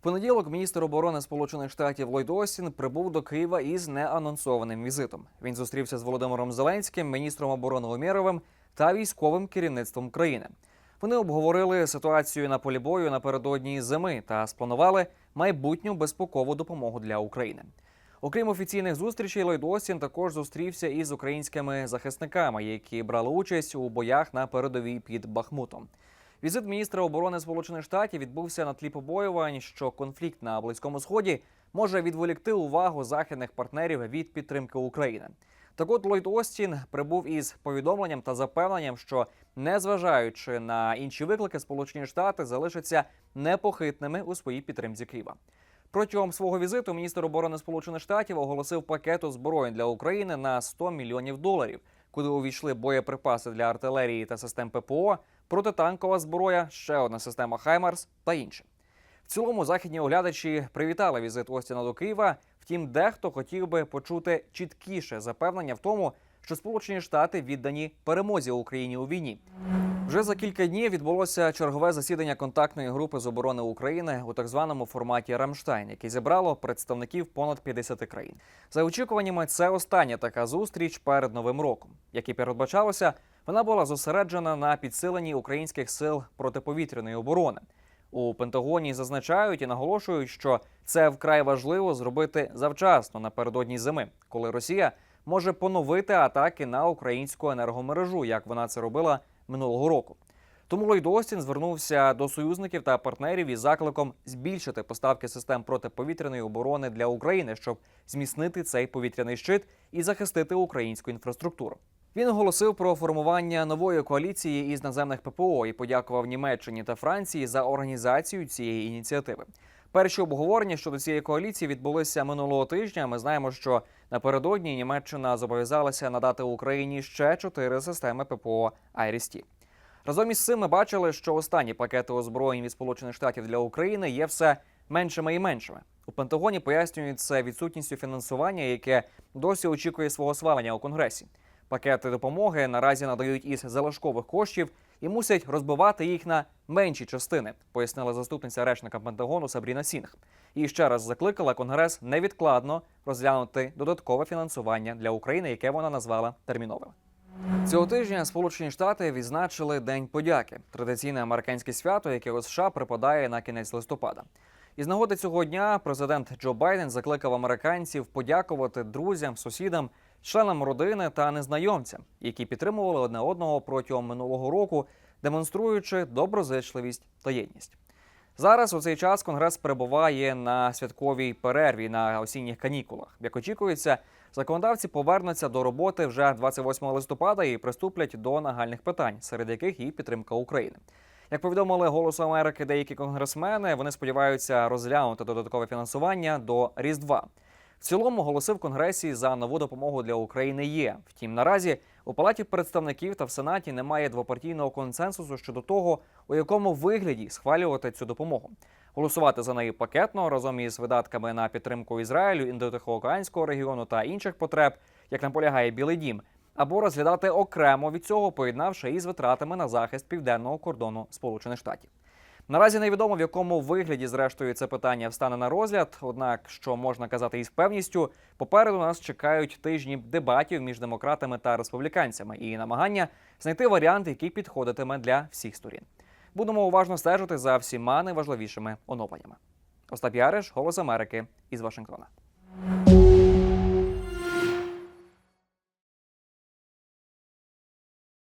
В понеділок міністр оборони Сполучених Штатів Ллойд Остін прибув до Києва із неанонсованим візитом. Він зустрівся з Володимиром Зеленським, міністром оборони Умєровим та військовим керівництвом країни. Вони обговорили ситуацію на полі бою напередодні зими та спланували майбутню безпекову допомогу для України. Окрім офіційних зустрічей, Ллойд Остін також зустрівся із українськими захисниками, які брали участь у боях на передовій під Бахмутом. Візит міністра оборони Сполучених Штатів відбувся на тлі побоювань, що конфлікт на близькому сході може відволікти увагу західних партнерів від підтримки України. Так от Ллойд Остін прибув із повідомленням та запевненням, що незважаючи на інші виклики, Сполучені Штати залишаться непохитними у своїй підтримці Києва. Протягом свого візиту міністр оборони Сполучених Штатів оголосив пакет озброєнь для України на 100 мільйонів доларів, куди увійшли боєприпаси для артилерії та систем ППО, протитанкова зброя, ще одна система Хаймарс та інше. В цілому західні оглядачі привітали візит Остіна до Києва. Втім, дехто хотів би почути чіткіше запевнення в тому, що Сполучені Штати віддані перемозі Україні у війні. Вже за кілька днів відбулося чергове засідання контактної групи з оборони України у так званому форматі Рамштайн, яке зібрало представників понад 50 країн. За очікуваннями, це остання така зустріч перед новим роком. Як і передбачалося, вона була зосереджена на підсиленні українських сил протиповітряної оборони. У Пентагоні зазначають і наголошують, що це вкрай важливо зробити завчасно напередодні зими, коли Росія може поновити атаки на українську енергомережу, як вона це робила минулого року. Тому Ллойд Остін звернувся до союзників та партнерів із закликом збільшити поставки систем протиповітряної оборони для України, щоб зміцнити цей повітряний щит і захистити українську інфраструктуру. Він оголосив про формування нової коаліції із наземних ППО і подякував Німеччині та Франції за організацію цієї ініціативи. Перші обговорення щодо цієї коаліції відбулися минулого тижня. Ми знаємо, що напередодні Німеччина зобов'язалася надати Україні ще чотири системи ППО «Айріс-Ті». Разом із цим ми бачили, що останні пакети озброєнь від Сполучених Штатів для України є все меншими і меншими. У Пентагоні пояснюють це відсутністю фінансування, яке досі очікує свого свалення у Конгресі. Пакети допомоги наразі надають із залишкових коштів і мусять розбивати їх на менші частини, пояснила заступниця речника Пентагону Сабріна Сінг. І ще раз закликала Конгрес невідкладно розглянути додаткове фінансування для України, яке вона назвала терміновим. Цього тижня Сполучені Штати відзначили День подяки традиційне американське свято, яке у США припадає на кінець листопада. Із нагоди цього дня президент Джо Байден закликав американців подякувати друзям, сусідам, членам родини та незнайомцям, які підтримували одне одного протягом минулого року, демонструючи доброзичливість та єдність. Зараз у цей час Конгрес перебуває на святковій перерві на осінніх канікулах. Як очікується, законодавці повернуться до роботи вже 28 листопада і приступлять до нагальних питань, серед яких і підтримка України. Як повідомили Голосу Америки деякі конгресмени, вони сподіваються розглянути додаткове фінансування до Різдва. В цілому голоси в Конгресі за нову допомогу для України є. Втім, наразі у палаті представників та в Сенаті немає двопартійного консенсусу щодо того, у якому вигляді схвалювати цю допомогу. Голосувати за неї пакетно разом із видатками на підтримку Ізраїлю, індотихоокеанського регіону та інших потреб, як наполягає Білий Дім, або розглядати окремо від цього, поєднавши із витратами на захист південного кордону Сполучених Штатів. Наразі невідомо в якому вигляді, зрештою, це питання встане на розгляд. Однак, що можна казати із певністю, попереду нас чекають тижні дебатів між демократами та республіканцями і намагання знайти варіант, який підходитиме для всіх сторін. Будемо уважно стежити за всіма найважливішими оновленнями. Остап Яриш, Голос Америки із Вашингтона.